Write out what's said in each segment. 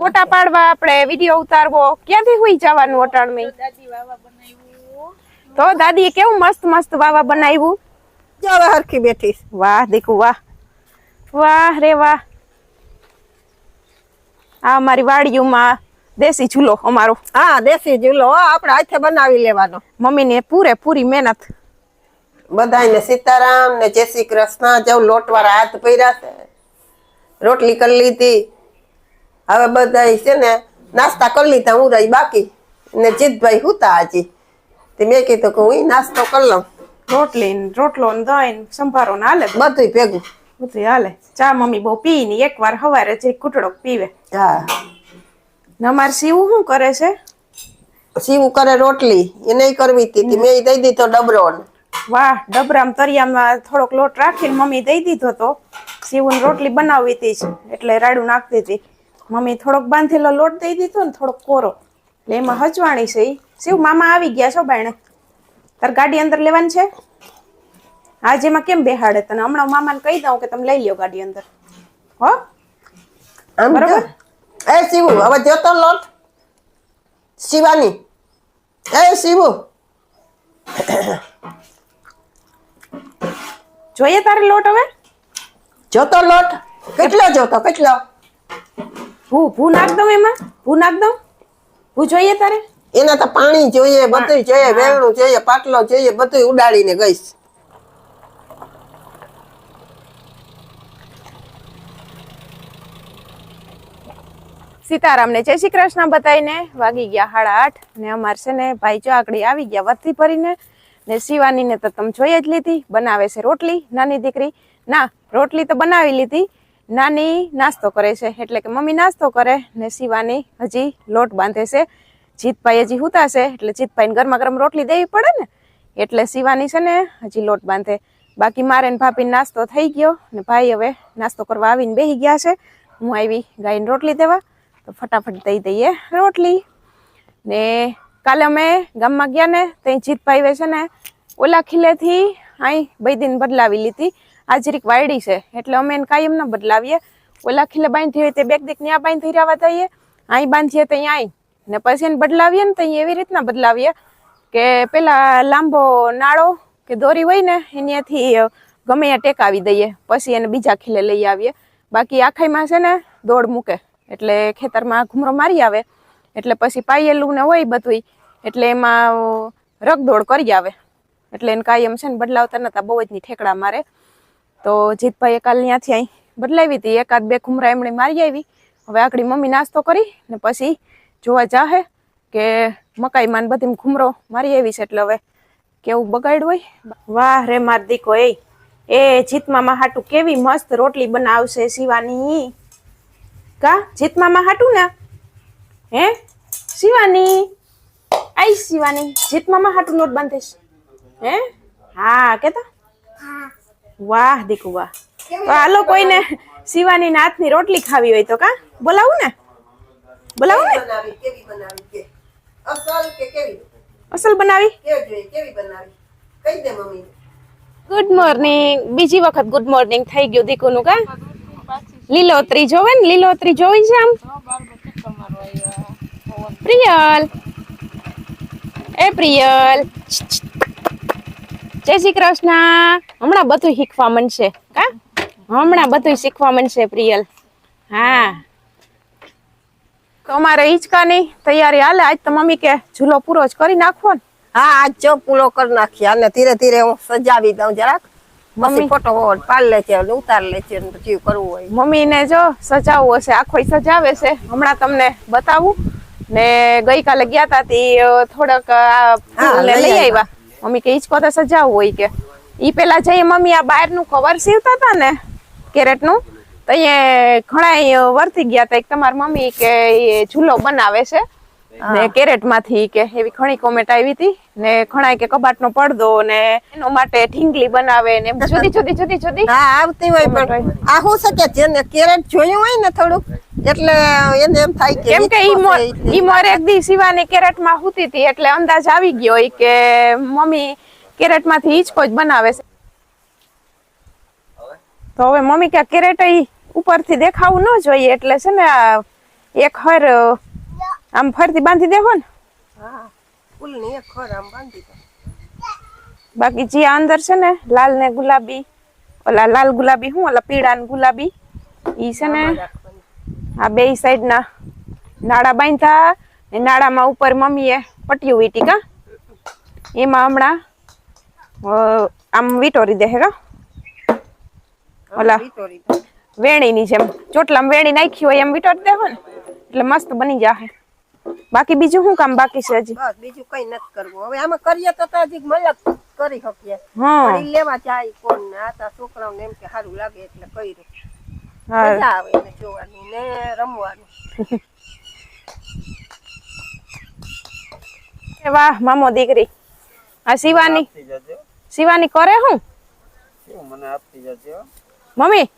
ફોટા પાડવા આપણે વીડિયો ઉતારવો. ક્યાંથી હોઈ જવાનું અટાણમાં? દાદી તો દાદીએ કેવું મસ્ત મસ્ત વાવા બનાવ્યું? જો હવે હરખી બેઠી વાહ દીકુ વાહ. વાહ રે વાહ. આ અમારી વાડીઓમાં દેશી ચૂલો અમારો. હા દેશી ચૂલો હો, આપણે હાથે બનાવી લેવાનો. મમ્મીને પૂરેપૂરી મહેનત. બધાને સીતારામ ને જય શ્રી કૃષ્ણ જેવું લોટવાળા હાથ પહેર્યા છે. રોટલી કરી લીધી. હવે બધાય છે ને નાસ્તા કરી લીધા હું રહી બાકી. ને જીતભાઈ હુતા હજી. તે મેં કીધું કે હું નાસ્તો કરી લઉં. રોટલી રોટલો ને દહીં સંભારો ને હાલે બધું? ભેગું. બધું હાલે. ચા મમ્મી બહુ પી ને એક વાર સવારે જે કૂટડો પીવે. હા. ને અમાર સીવું શું કરે છે? સીવું કરે રોટલી. એ નહીં કરવી હતી. મેં દઈ દીધો ડબરો ને. વાહ ડબરામ તરિયામાં થોડોક લોટ રાખીને મમ્મી દઈ દીધો તો સીવું રોટલી બનાવી હતી એટલે રાડું નાખતી હતી. મમ્મી થોડોક બાંધેલો લોટ દઈ દીધો ને થોડોક કોરો. એટલે એમાં હચવાણી છે શિવ મામા આવી ગયા છો બાયણે? તાર ગાડી અંદર લેવાની છે? આજ એમાં કેમ બેહાડે તને? હમણાં મામાને કહી દઉં કે તમે લઈ લ્યો ગાડી અંદર. હો? બરોબર? એ શિવ હવે જોતો લોટ. શિવાની. એ શિવ. જોઈએ તારે લોટ હવે? જોતો લોટ. કેટલો જોતો કેટલો? ભૂ ભૂ નાખ દઉં એમાં? ભૂ નાખ દઉં? ભૂ જોઈએ તારે? એના તો પાણી જોઈએ બધું જોઈએ વેલણું જોઈએ પાટલો જોઈએ બધું ઉડાડીને ગઈશ. સીતારામને જય શ્રી કૃષ્ણ બતાવીને વાગી ગયા સાડા આઠ ને અમારે છે ને ભાઈ જો આકડી આવી ગયા વત્તી ભરીને ને શિવાનીને તો તમે જોઈ જ લીધી. બનાવે છે રોટલી. નાની દીકરી. ના રોટલી તો બનાવી લીધી. નાની નાસ્તો કરે છે. એટલે કે મમ્મી નાસ્તો કરે ને શિવાની હજી લોટ બાંધે છે. જીતભાઈ હજી હુતાશે એટલે જીતભાઈને ગરમા ગરમ રોટલી દેવી પડે ને. એટલે શિવાની છે ને હજી લોટ બાંધે. બાકી મારે ભાભીને નાસ્તો થઈ ગયો ને ભાઈ હવે નાસ્તો કરવા આવીને બેસી ગયા છે. હું આવી ગાયને રોટલી દેવા. તો ફટાફટ દઈ દઈએ રોટલી. ને કાલે અમે ગામમાં ગયા ને ત્યાં જીતભાઈ છે ને ઓલા ખીલેથી અહીં બૈદીને બદલાવી લીધી. આ જરીક વાયડી છે, એટલે અમે એને કાયમ ન બદલાવીએ. ઓલા ખીલે બાંધી હોય તે બેગ દીક ત્યાં બાંધી રહેવા થઈએ અહીં બાંધીએ ત્યાં અહીં ને પછી એને બદલાવીએ ને ત્યાં એવી રીતના બદલાવીએ કે પેલા લાંબો નાળો કે દોરી હોય ને, એનાથી ગમે ત્યાં ટેકાવી દઈએ. પછી એને બીજા ખીલે લઈ આવીએ. બાકી આખાઈમાં છે ને, દોડ મૂકે. એટલે ખેતરમાં ઘૂમરો મારી આવે. એટલે પછી પાયેલું ને હોય બધું એટલે એમાં રગદોડ કરી આવે. એટલે એને કાયમ છે ને બદલાવતા નતા, બહુ જ ની ઠેકડા મારે. તો જીતભાઈએ કાલ ત્યાંથી અહીં બદલાવી હતી. એકાદ બે ખુમરા એમણે મારી આવી. હવે આકડી મમ્મી નાસ્તો કરી ને પછી જોવા જાહે કે મકાઈ માન બધી ઘુમરો મારી આવી છે એટલે હવે કેવું બગાડ્યું હોય? વાહ રે માર દીકો, એ એ જીતમામા હાટું કેવી મસ્ત રોટલી બનાવશે શિવાની. કા જીતમામા હાટું ને હે? શિવાની. આઈ શિવાની જીતમામા હાટું નોટ બાંધીશ. હે? હા કેતા વાહ, દીકુ, વાહ. તો હાલો કોઈને શિવાની ના હાથની રોટલી ખાવી હોય તો કા? બોલાવું ને? બોલાવું ને? અસલ બનાવી? ગુડ મોર્નિંગ બીજી વખત ગુડ મોર્નિંગ થઈ ગયું દીકુનું કા? લીલોતરી જોવે ને? લીલોતરી જોઈ છે આમ? પ્રિયલ. એ પ્રિયલ. જય શ્રી કૃષ્ણ. હમણાં બધું શીખવા મળશે કા? હમણાં બધું શીખવા મળશે પ્રિયલ. હા. તો અમારે હિંચકાની તૈયારી હાલે. આજ તો મમ્મી કે ઝૂલો પૂરો જ કરી નાખવો ને. હા આજ જો પૂરો કરી નાખી અને ધીરે ધીરે હું સજાવી દઉં જરાક. મમ્મી. ફોટો પાડ લે છે ઉતાર લે છે પછી કરવું હોય. મમ્મી ને જો સજાવવું હશે આખો સજાવે છે. હમણાં તમને બતાવું. ને ગઈકાલે ગયા તા તી થોડાક લઈ લઈ આવ્યા. મમ્મી કે હિંચકો તો સજાવ હોય કે. ઈ પેલા જઈએ મમ્મી આ બહારનું કવર સીવતા હતા ને કેરેટનું, તો અહીંયા ઘણા વર્તી ગયા હતા એક તમારી મમ્મી કે એ ઝૂલો બનાવે છે. ને કેરેટમાંથી કે એવી ઘણી કોમેન્ટ આવી હતી ને ઘણા કે કબાટનો પડદો ને એનો માટે ઢીંગલી બનાવે ને જુદી જુદી જુદી જુદી હા આવતી હોય પણ આ હું શકે જેને કેરેટ જોયું હોય ને થોડુંક એટલે એને એમ થાય કે કેમ કે ઈ ઈ મોર એક દી શિવાની કેરેટમાં હુતી હતી એટલે અંદાજ આવી ગયો કે મમ્મી કેરેટમાંથી હિંચકો જ બનાવે છે. તો હવે મમ્મી કે કેરેટ ઉપર ઉપરથી દેખાવું ન જોઈએ એટલે છે ને એક હર આમ ફરતી બાંધી દેવો ને. હા ફૂલની એક ખર આમ બાંધી દો. બાકી જે અંદર છે ને લાલ ને ગુલાબી ઓલા લાલ ગુલાબી હું ઓલા પીળા ને ગુલાબી ઈ છે ને આ બે સાઈડ ના નાડા બાંધતા ને નાડામાં ઉપર મમ્મીએ પટ્યું વીટી કા. એમાં હમણાં આમ વીટોરી દે કા. ઓલા. વેણીની જેમ ચોટલામાં વેણી નાખી હોય એમ વીટોરી દેવો ને. એટલે મસ્ત બની જાહે. બાકી બીજું શું કામ બાકી છે હજી? બસ બીજું કઈ નથી કરવું. હવે આમાં કરીએ તો તો હજી મલક કરી શકીએ. હા. લેવા જાય કોણ ને આ તો છોકરાઓને એમ કે સારું લાગે એટલે કર્યું. હા. મજા આવે એને જોવાની ને રમવાનું. એ વાહ મામો દીકરી. આ શિવાની? શિવાની કરે હું? મને આપતી જજો? મમ્મી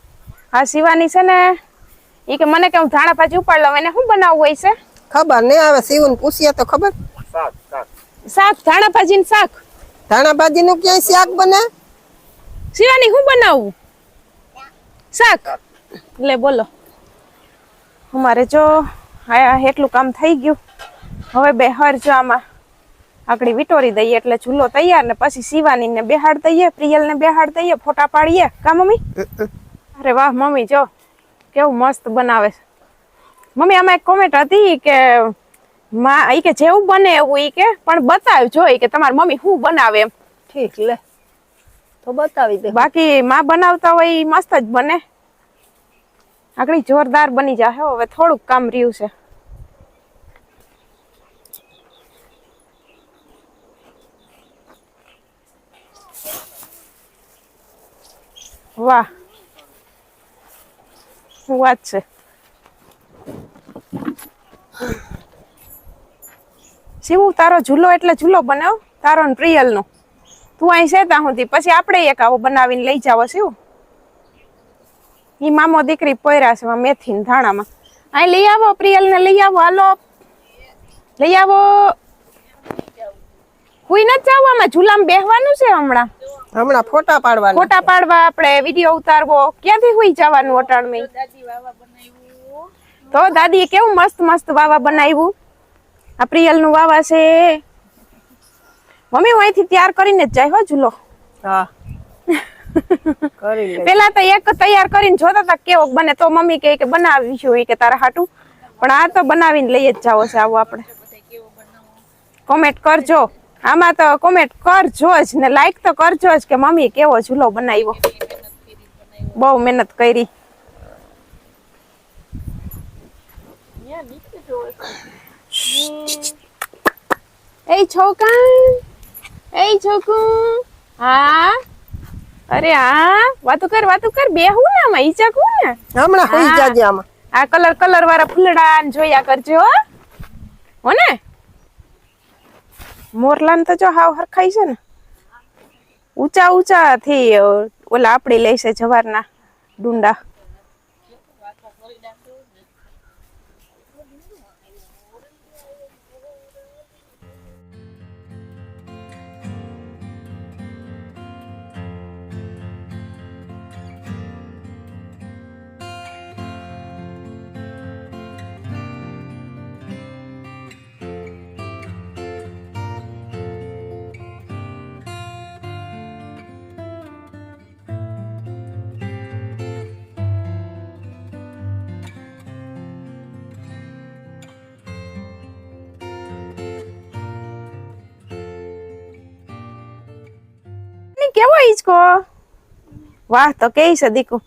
આ શિવાની છે ને ઈ કે મને કે હું ધાણા ભાજી ઉપાડ લઉં એને શું બનાવવું હોય છે? ખબર નહીં આવે શિવને પૂછીએ તો ખબર? શાક ધાણા ભાજી શાક ધાણા ભાજી નું ક્યાંય શાક બને? શિવાની શું બનાવું? શાક. લે બોલો. અમારે જો હા એટલું કામ થઈ ગયું. હવે બે હર જો આમાં આકડી વિટોરી દઈએ એટલે ચૂલો તૈયાર ને પછી શિવાની ને બેહાડ દઈએ પ્રિયલ ને બેહાડ દઈએ ફોટા પાડીએ. કા મમ્મી? અરે વાહ મમ્મી જો કેવું મસ્ત બનાવે છે. મમ્મી આમાં એક કોમેન્ટ હતી કે માં ઈ કે જેવું બને એવું ઈ કે પણ બતાવજો ઈ કે તમારી મમ્મી શું બનાવે એમ. ઠીક લે. તો બતાવી દે. બાકી માં બનાવતા હોય ઈ મસ્ત જ બને. આગળ જોરદાર બની જાહે હવે થોડુંક કામ રહ્યું છે. વાહ. શું વાત છે શિવ તારો ઝૂલો એટલે ઝૂલો બનાવ તારો ને પ્રિયલ નો તું અહીં છે ત્યાં સુધી. પછી આપણે એક આવો બનાવીને લઈ જાવ શું એ મામો દીકરી પોયરા છે મેથી ને ધાણામાં. અહીં લઈ આવો પ્રિયલ ને લઈ આવો. હાલો. લઈ આવો. હુઈ નથી જવું આમાં. ઝૂલામાં બેહવાનું છે હમણાં. હમણાં ફોટા પાડવા ફોટા પાડવા આપણે વીડિયો ઉતારવો. ક્યાંથી હોઈ જવાનું અટાણમાં? દાદી તો દાદીએ કેવું મસ્ત મસ્ત વાવા બનાવ્યું? આ પ્રિયલનું વાવા છે. મમ્મી હું અહીંથી તૈયાર કરીને જ જાય હો ઝૂલો હા. પેલા તો એક તૈયાર કરીને જોતા હતા કેવો બને. તો મમ્મી કે બનાવીશું કે તારા હાટું. પણ આ તો બનાવીને લઈ જ જાવો છે આવો આપણે. કોમેન્ટ કરજો. આમાં તો કોમેન્ટ કરજો જ ને લાઈક તો કરજો જ કે મમ્મી કેવો ઝૂલો બનાવ્યો. બહુ મહેનત કરી. એ છોકરા એ છોકુ હા અરે હા વાતું કર વાતું કર. બેહું ને આમાં? ઈચા હું ને? હમણાં હોઈ જાજે આમાં. આ કલર કલર વાળા ફૂલડા ને જોયા કરજો હો. હો ને? મોરલાન તો જો હાવ હરખાઈ છે ને. ઊંચા ઊંચા થી ઓલા આપડી લેશે જવારના ડુંડા. કેવો વાહ તો કે છે દીકુ.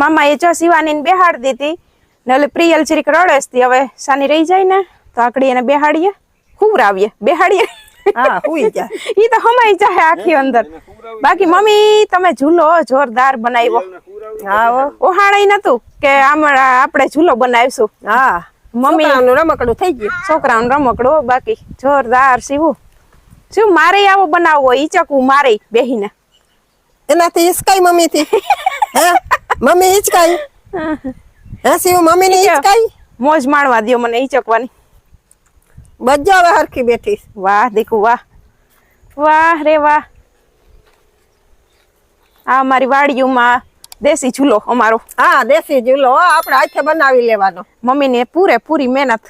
મામા એ જો શિવાની ને બેહાડ દીધી ને પ્રિયલ ચીરીક રડેસતી હવે સાની રહી જાય ને તો આકડી એને બેહાડીએ ખુવરાવીએ બેહાડીએ. હા હોઈ જા. ઈ તો હમાઈ જાય આખી અંદર. બાકી મમ્મી તમે ઝૂલો જોરદાર બનાવ્યો. હા. ઓહાણાઈ નતું કે આમ આપણે ઝૂલો બનાવીશું. હા. મમ્મી રમકડું થઈ ગયું. છોકરાઓને રમકડો બાકી જોરદાર સીવું શું મારે આવો બનાવવો? ઈ ચકવું મારે બેહીને. એનાથી હિચકાઈ મમ્મી થી હે? મમ્મી હિચકાઈ હે શિવ મમ્મી ની હિચકાઈ મોજ માણવા દ્યો મને ઈ ચકવાની બજો હવે હરખી બેઠી વાહ દીકુ વાહ. વાહ રે વાહ. આ મારી વાડીઓમાં દેશી ચૂલો અમારો. હા દેશી ચૂલો આપણે હાથે બનાવી લેવાનો. મમ્મીને પૂરે પૂરી મહેનત.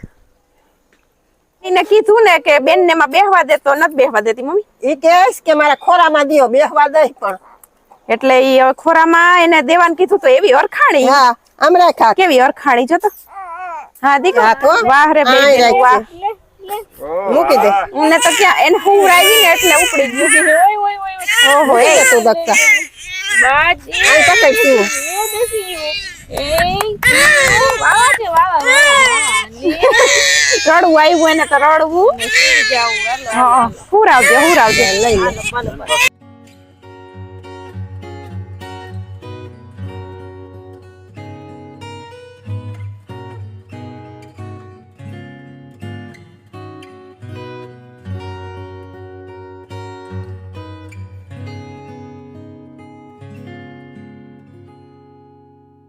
એને કીધું ને કે બેન ને માં બેહવા દેતો નથી બેહવા દેતી મમ્મી. એ કહેશ કે મારા ખોરામાં દિયો બેહવા દઈ પણ. એટલે ઈ હવે ખોરામાં એને દેવાન કીધું તો એવી અરખાણી હા આમ રાખા કેવી અરખાણી જો તો. હા દીકરો. તો. વાહ રે બેન વાહ. લે લે મૂકી દે. મને તો ક્યાં એને હું રાવી ને એટલે ઉપડી ગયું ઓય ઓય ઓય ઓય ઓહો એ તો તું દક્ષા બાજી આમ પકડ તું રડવું. આવ્યું એને તો રડવું હુરાવજે હુરાવજે. લઈ લે.